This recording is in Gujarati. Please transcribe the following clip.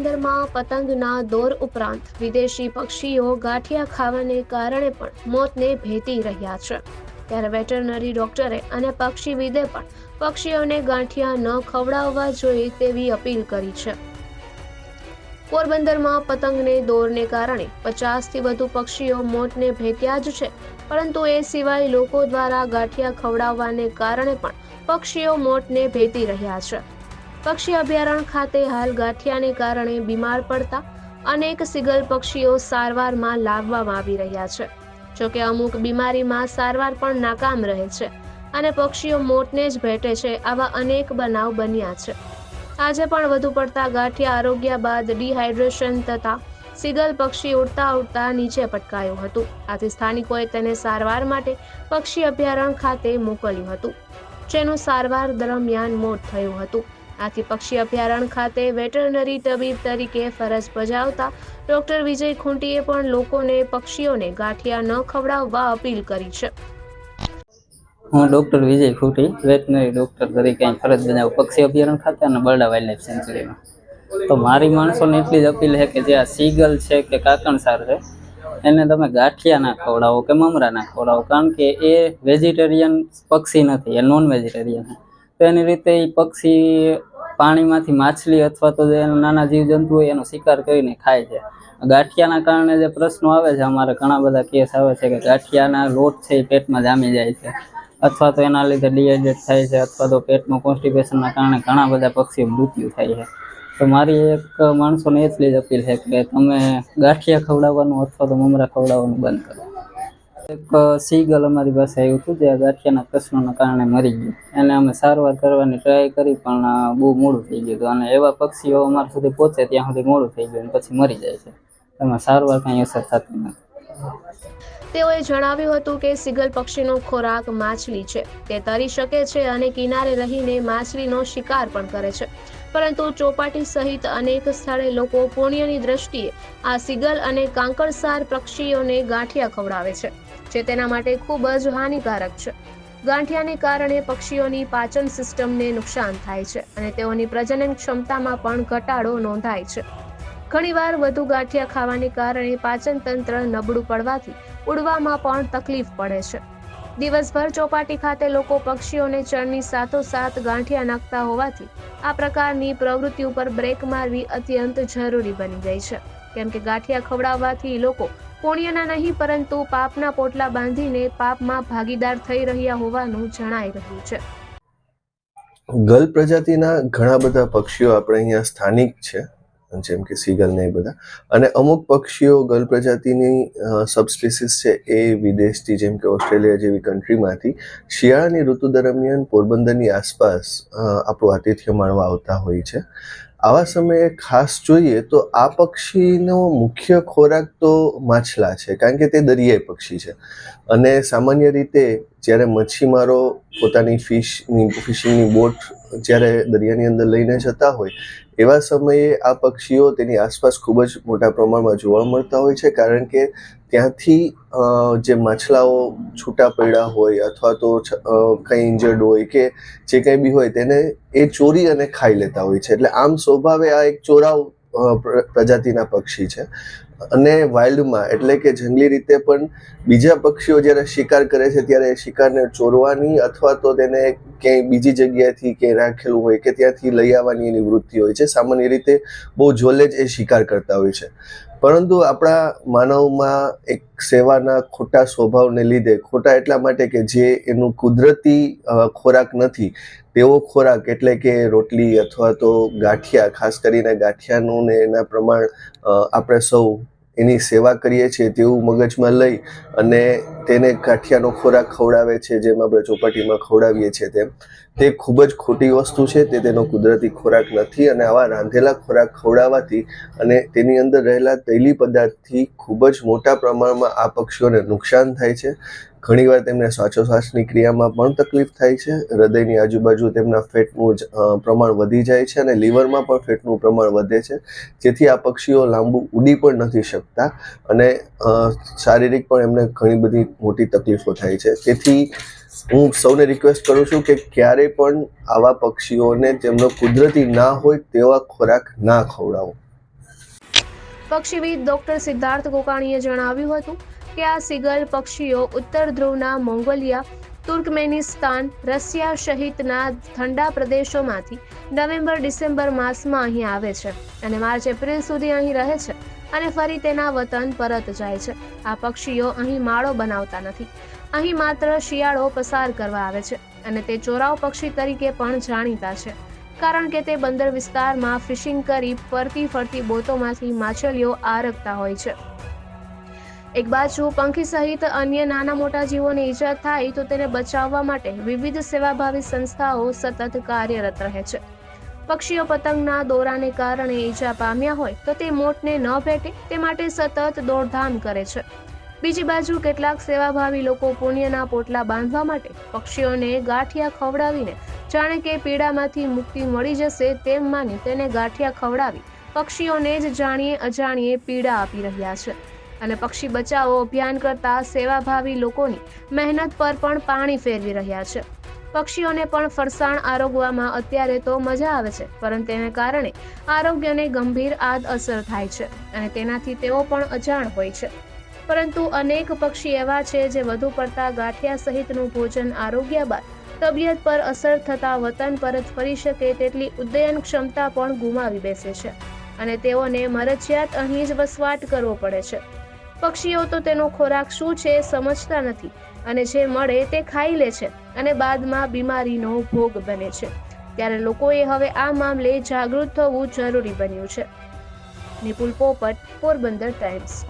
પોરબંદરમાં પતંગના દોર ઉપરાંત વિદેશી પક્ષીઓ ગાંઠિયા ખાવાને કારણે પણ મોતને ભેટી રહ્યા છે. ત્યારે વેટરનરી ડોક્ટરે અને પક્ષીવિદે પણ પક્ષીઓને ગાંઠિયા ન ખવડાવવા જોઈએ તેવી અપીલ કરી છે. પોરબંદરમાં પતંગને દોરને કારણે પચાસથી વધુ પક્ષીઓ મોતને ભેટ્યા જ છે, પરંતુ એ સિવાય લોકો દ્વારા ગાંઠિયા ખવડાવવાને કારણે પણ પક્ષીઓ મોતને ભેટી રહ્યા છે. પક્ષી અભયારણ્ય ખાતે હાલ ગાંઠિયાને કારણે બીમાર પડતા અનેક સિગલ પક્ષીઓ સારવારમાં લાવવામાં આવી રહ્યા છે. જોકે અમુક બીમારીમાં સારવાર પણ નાકામ રહે છે અને પક્ષીઓ મોતને જ ભેટે છે આવા અનેક બનાવ બન્યા છે. આજે પણ વધુ પડતા ગાંઠિયા આરોગ્ય બાદ ડિહાઇડ્રેશન થતા સિગલ પક્ષી ઉડતા ઉડતા નીચે પટકાયું હતું. આથી સ્થાનિકોએ તેને સારવાર માટે પક્ષી અભયારણ્ય ખાતે મોકલ્યું હતું, જેનું સારવાર દરમિયાન મોત થયું હતું. આથી પક્ષી અભયારણ્ય ખાતે વેટરનરી તબીબ તરીકે ફરજ બજાવતા ડોક્ટર વિજય ખૂંટીએ પણ લોકોને, પક્ષીઓને ગાંઠિયા ન ખવડાવવા અપીલ કરી છે. હું, ડૉક્ટર વિજય ખૂટી વેટનરી ડૉક્ટર તરીકે અહીં ફરજ બજાવું પક્ષી અભયારણ્ય ખાતે અને બરડા વાઇલ્ડ સેન્ચુરીમાં. તો મારી માણસોને એટલી જ અપીલ છે કે જે આ સીગલ છે કે કાકણસાર છે, એને તમે ગાંઠિયા ના ખવડાવો કે મમરા ના ખવડાવો, કારણ કે એ વેજીટેરિયન પક્ષી નથી, એ નોન વેજીટેરિયન તો એની રીતે એ પક્ષી પાણીમાંથી માછલી અથવા તો જે નાના જીવજંતુ હોય એનો શિકાર કરીને ખાય છે. ગાંઠિયાના કારણે જે પ્રશ્નો આવે છે, અમારે ઘણા બધા કેસ આવે છે કે ગાંઠિયાના લોટ છે એ પેટમાં જામી જાય છે અથવા તો એના લીધે ડિહાઇડ્રેટ થાય છે અથવા તો પેટમાં કોન્સ્ટિપેશનના કારણે ઘણા બધા પક્ષીઓ મૃત્યુ થાય છે. તો મારી એક માણસોને એટલી જ અપીલ છે કે તમે ગાંઠિયા ખવડાવવાનું અથવા તો મમરા ખવડાવવાનું બંધ કરો. એક સીગલ અમારી પાસે આવ્યું હતું જે ગાંઠિયાના પ્રશ્નોના કારણે મરી ગયું. એને અમે સારવાર કરવાની ટ્રાય કરી પણ બહુ મોડું થઈ ગયું હતું. અને એવા પક્ષીઓ અમારા સુધી પહોંચે ત્યાં સુધી મોડું થઈ ગયું અને પછી મરી જાય છે. એમાં સારવાર કાંઈ અસર થતી નથી. તેઓએ જણાવ્યું હતું કે સિગલ પક્ષીનો ખોરાક માછલી છે. તે તરી શકે છે અને કિનારે રહીને માછલીનો શિકાર પણ કરે છે. પરંતુ ચોપાટી સહિત અનેક સ્થળે લોકો પુણ્યની દ્રષ્ટિએ આ સિગલ અને કાંકરસાર પક્ષીઓને ગાંઠિયા ખવડાવે છે. જે તેના માટે ખૂબ જ હાનિકારક છે. ગાંઠિયાને કારણે પક્ષીઓની પાચન સિસ્ટમને નુકસાન થાય છે અને તેઓની પ્રજનન ક્ષમતામાં પણ ઘટાડો નોંધાય છે. ઘણીવાર વધુ ગાંઠિયા ખાવાને કારણે પાચન તંત્ર નબળું પડવાથી ઉડવામાં પણ તકલીફ પડે છે. દિવસભર ચોપાટી ખાતે લોકો પક્ષીઓને ચણની સાથોસાથ ગાંઠિયા નાખતા હોવાથી આ પ્રકારની પ્રવૃત્તિ ઉપર બ્રેક મારવી અત્યંત જરૂરી બની ગઈ છે. કેમ કે ગાંઠિયા ખવડાવવાથી લોકો પુણ્યના નહીં, પરંતુ પાપના પોટલા બાંધીને પાપમાં ભાગીદાર થઈ રહ્યા હોવાનું જણાઈ રહ્યું છે. ગલ પ્રજાતિના ઘણા બધા પક્ષીઓ આપણે અહીંયા સ્થાનિક છે, જેમ કે સીગલ ને એ બધા. અને અમુક પક્ષીઓ ગલ પ્રજાતિની સબસ્પીસીસ છે એ વિદેશથી, જેમ કે ઓસ્ટ્રેલિયા જેવી કન્ટ્રીમાંથી શિયાળાની ઋતુ દરમિયાન પોરબંદરની આસપાસ આપણું આતિથ્ય માણવા આવતા હોય છે. આવા સમયે ખાસ જોઈએ તો આ પક્ષીનો મુખ્ય ખોરાક તો માછલા છે, કારણ કે તે દરિયાઈ પક્ષી છે. અને સામાન્ય રીતે જ્યારે મચ્છીમારો પોતાની ફિશની ફિશિંગની બોટ જ્યારે દરિયાની અંદર લઈને જતા હોય, એવા સમયે આ પક્ષીઓ તેની આસપાસ ખૂબ જ મોટા પ્રમાણમાં જોવા મળતા હોય છે, કારણ કે ત્યાંથી જે માછલાઓ છૂટા પડ્યા હોય અથવા તો કંઈ ઇન્જર્ડ હોય કે જે કંઈ બી હોય તેને એ ચોરી અને ખાઈ લેતા હોય છે. એટલે આમ સ્વભાવે આ એક ચોરાવ પ્રજાતિના પક્ષી છે. અને વાઇલ્ડમાં એટલે કે જંગલી રીતે પણ બીજા પક્ષીઓ જ્યારે શિકાર કરે છે ત્યારે એ શિકારને ચોરવાની અથવા તો તેને ક્યાંય બીજી જગ્યાએથી ક્યાંય રાખેલું હોય કે ત્યાંથી લઈ આવવાની એની વૃત્તિ હોય છે. સામાન્ય રીતે બહુ જોલે જ એ શિકાર કરતા હોય છે. પરંતુ આપણા માનવમાં એક સેવાના ખોટા સ્વભાવને લીધે, ખોટા એટલા માટે કે જે એનું કુદરતી ખોરાક નથી, તેવો ખોરાક એટલે કે રોટલી અથવા તો ગાંઠિયા, ખાસ કરીને ગાંઠિયાનું ને એના પ્રમાણ આપણે સૌ એની સેવા કરીએ છીએ તેવું મગજમાં લઈ અને તેને કાઠિયાનો ખોરાક ખવડાવે છે, જેમ આપણે ચોપાટીમાં ખવડાવીએ છીએ તેમ. તે ખૂબ જ ખોટી વસ્તુ છે, તે તેનો કુદરતી ખોરાક નથી અને આવા રાંધેલા ખોરાક ખવડાવવાથી અને તેની અંદર રહેલા તૈલી પદાર્થથી ખૂબ જ મોટા પ્રમાણમાં આ પક્ષીઓને નુકસાન થાય છે. ઘણીવાર તેમને શ્વાસોશ્વાસની ક્રિયામાં પણ તકલીફ થાય છે. હૃદયની આજુબાજુ તેમના ફેટનું જ, પ્રમાણ વધી જાય છે અને લીવરમાં પણ ફેટનું પ્રમાણ વધે છે. જેથી આ પક્ષીઓ લાંબુ ઉડી પણ નથી શકતા અને શારીરિક પણ એમને ઘણી બધી મોટી તકલીફો થાય છે. તેથી હું સૌને રિક્વેસ્ટ કરું છું કે ક્યારેય પણ આવા પક્ષીઓને તેમનો કુદરતી ના હોય તેવા ખોરાક ના ખવડાવો. પક્ષીવિદ ડોક્ટર સિદ્ધાર્થ કોકાણીએ જણાવ્યું હતું. કે આ સિગલ પક્ષીઓ ઉત્તર ધ્રુવના મોંગોલિયા, તુર્કમેનિસ્તાન, રશિયા સહિતના ઠંડા પ્રદેશોમાંથી નવેમ્બર, ડિસેમ્બર માસમાં અહીં આવે છે અને માર્ચ, એપ્રિલ સુધી અહીં રહે છે અને ફરી તેના વતન પરત જાય છે. આ પક્ષીઓ અહીં માળો બનાવતા નથી. અહીં માત્ર શિયાળો પસાર કરવા આવે છે અને તે ચોરાવ પક્ષી તરીકે પણ જાણીતા છે. કારણ કે તે બંદર વિસ્તારમાં ફિશિંગ કરી ફરતી ફરતી બોટોમાંથી માછલીઓ આરગતા હોય છે. એક બાજુ પંખી સહિત અન્ય નાના મોટા જીવોને ઈજા થાય તો તેને બચાવવા માટે વિવિધ સેવાભાવી સંસ્થાઓ સતત કાર્યરત રહે છે. પક્ષીઓ પતંગના દોરાને કારણે ઈજા પામ્યા હોય તો તે મોટને ન ભેટે, તે માટે સતત દોડધામ કરે છે. બીજી બાજુ કેટલાક સેવાભાવી લોકો પુણ્યના પોટલા બાંધવા માટે પક્ષીઓને ગાંઠિયા ખવડાવીને જાણે કે પીડામાંથી મુક્તિ મળી જશે તેમ માની તેને ગાંઠિયા ખવડાવી પક્ષીઓને જ જાણીએ અજાણીએ પીડા આપી રહ્યા છે. અને પક્ષી બચાવો અભિયાન કરતા સેવાભાવી લોકોની મહેનત પર પણ પાણી ફેરવી રહ્યા છે. પક્ષીઓને પણ ફરસાણ આરોગવામાં અત્યારે તો મજા આવે છે, પરંતુ તેને કારણે આરોગ્યને ગંભીર આદ અસર થાય છે અને તેનાથી તેઓ પણ અજાણ હોય છે. પરંતુ અનેક પક્ષી એવા છે જે વધુ પડતા ગાંઠિયા સહિતનું ભોજન આરોગ્ય બાદ તબિયત પર અસર થતા વતન પરત ફરી શકે તેટલી ઉડ્ડયન ક્ષમતા પણ ગુમાવી બેસે છે અને તેઓને મરજિયાત અહીં જ વસવાટ કરવો પડે છે. પક્ષીઓ તો તેનો ખોરાક શું છે સમજતા નથી. અને જે મળે તે ખાઈ લે છે અને બાદમાં બીમારીનો ભોગ બને છે. ત્યારે લોકોએ હવે આ મામલે જાગૃત થવું જરૂરી બન્યું છે. નિપુલ પોપટ, પોરબંદર ટાઈમ્સ.